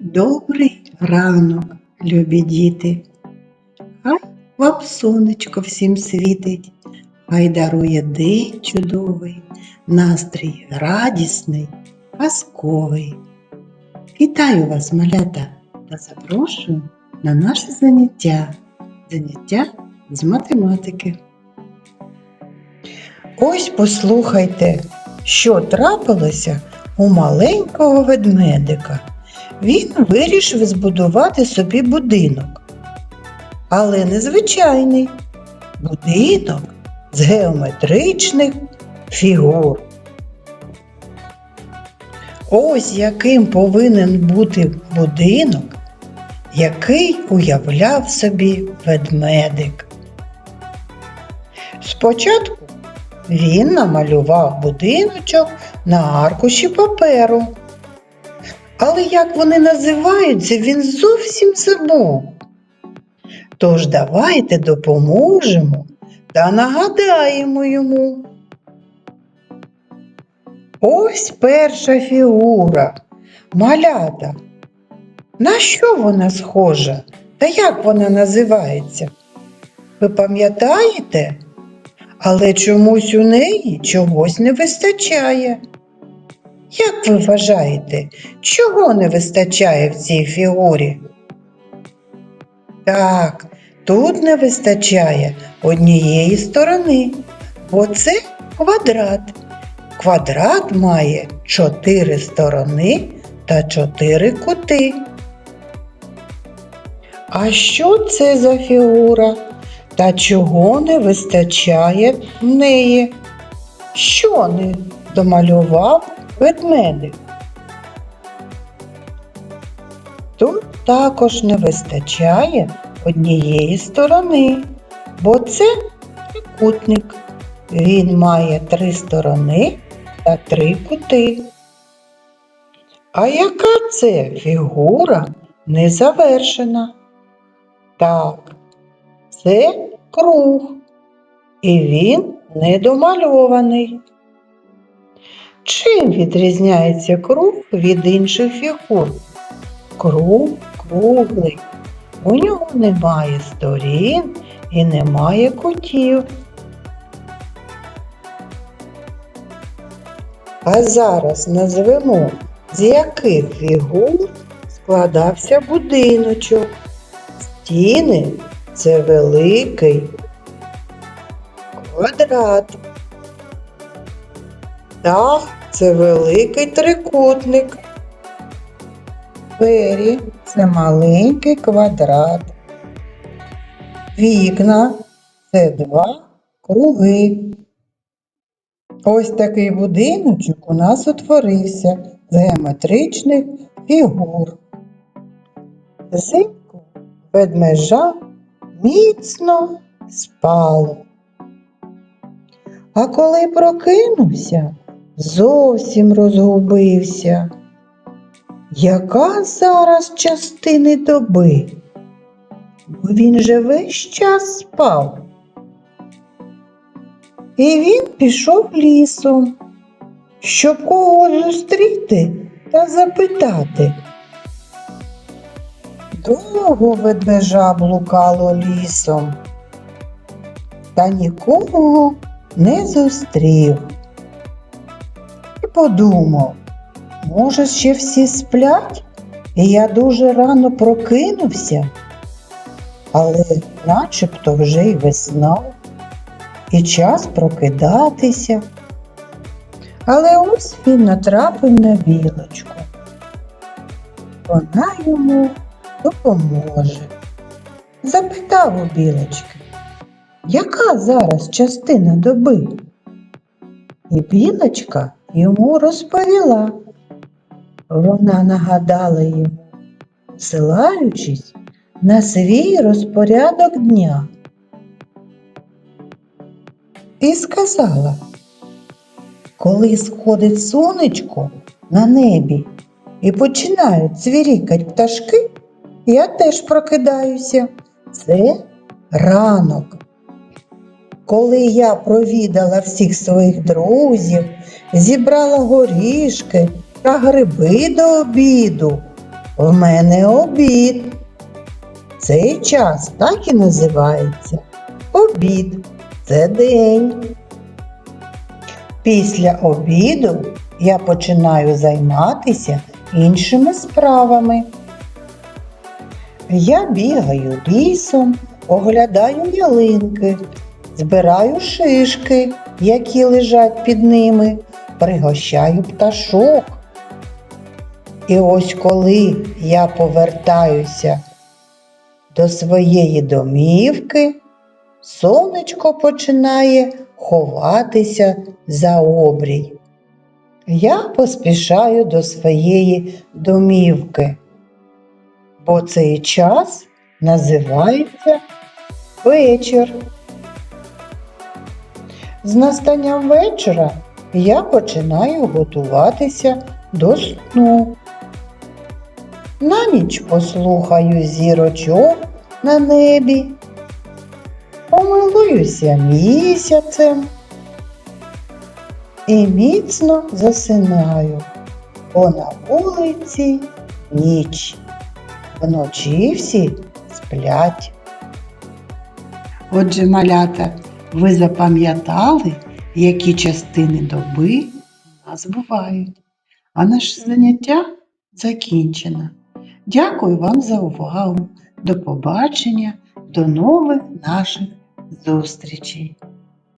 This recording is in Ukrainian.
Добрий ранок, любі діти. Хай вам сонечко всім світить, хай дарує день чудовий, настрій радісний, казковий. Вітаю вас, малята, та запрошую на наше заняття, заняття з математики. Ось послухайте, що трапилося у маленького ведмедика. Він вирішив збудувати собі будинок. Але не звичайний будинок з геометричних фігур. Ось яким повинен бути будинок, який уявляв собі ведмедик. Спочатку він намалював будиночок на аркуші паперу. Але як вони називаються, він зовсім забув. Тож давайте допоможемо та нагадаємо йому. Ось перша фігура, малята. На що вона схожа та як вона називається? Ви пам'ятаєте? Але чомусь у неї чогось не вистачає. Як ви вважаєте, чого не вистачає в цій фігурі? Так, тут не вистачає однієї сторони, бо це квадрат. Квадрат має чотири сторони та чотири кути. А що це за фігура? Та чого не вистачає в неї? Що не домалював ведмедик? Тут також не вистачає однієї сторони, бо це трикутник. Він має три сторони та три кути. А яка це фігура незавершена? Так, це круг, і він недомальований. Чим відрізняється круг від інших фігур? Круг круглий. У нього немає сторін і немає кутів. А зараз назвемо, з яких фігур складався будиночок. Стіни це великий квадрат. Дах це великий трикутник. Двері це маленький квадрат. Вікна це два круги. Ось такий будиночок у нас утворився з геометричних фігур. Взимку ведмежа міцно спало. А коли прокинувся, зовсім розгубився. Яка зараз частини доби? Бо він же весь час спав. І він пішов лісом, щоб когось зустріти та запитати. Довго ведмежа блукало лісом, та нікого не зустрів. Подумав, може, ще всі сплять, і я дуже рано прокинувся, але начебто вже й весна, і час прокидатися. Але ось він натрапив на білочку. Вона йому допоможе. Запитав у білочки, яка зараз частина доби? І білочка йому розповіла. Вона нагадала йому, посилаючись на свій розпорядок дня. І сказала, коли сходить сонечко на небі і починають цвірікать пташки, я теж прокидаюся. Це ранок. Коли я провідала всіх своїх друзів, зібрала горішки та гриби до обіду, В мене обід. Цей час так і називається обід. Це день. Після обіду я починаю займатися іншими справами. Я бігаю лісом, оглядаю ялинки, збираю шишки, які лежать під ними, пригощаю пташок. І ось коли я повертаюся до своєї домівки, сонечко починає ховатися за обрій. Я поспішаю до своєї домівки, бо цей час називається вечір. З настанням вечора я починаю готуватися до сну. На ніч послухаю зірочок на небі, помилуюся місяцем і міцно засинаю, бо на вулиці ніч. Вночі всі сплять. Отже, малята, ви запам'ятали, які частини доби у нас бувають. А наше заняття закінчено. Дякую вам за увагу. До побачення, до нових наших зустрічей.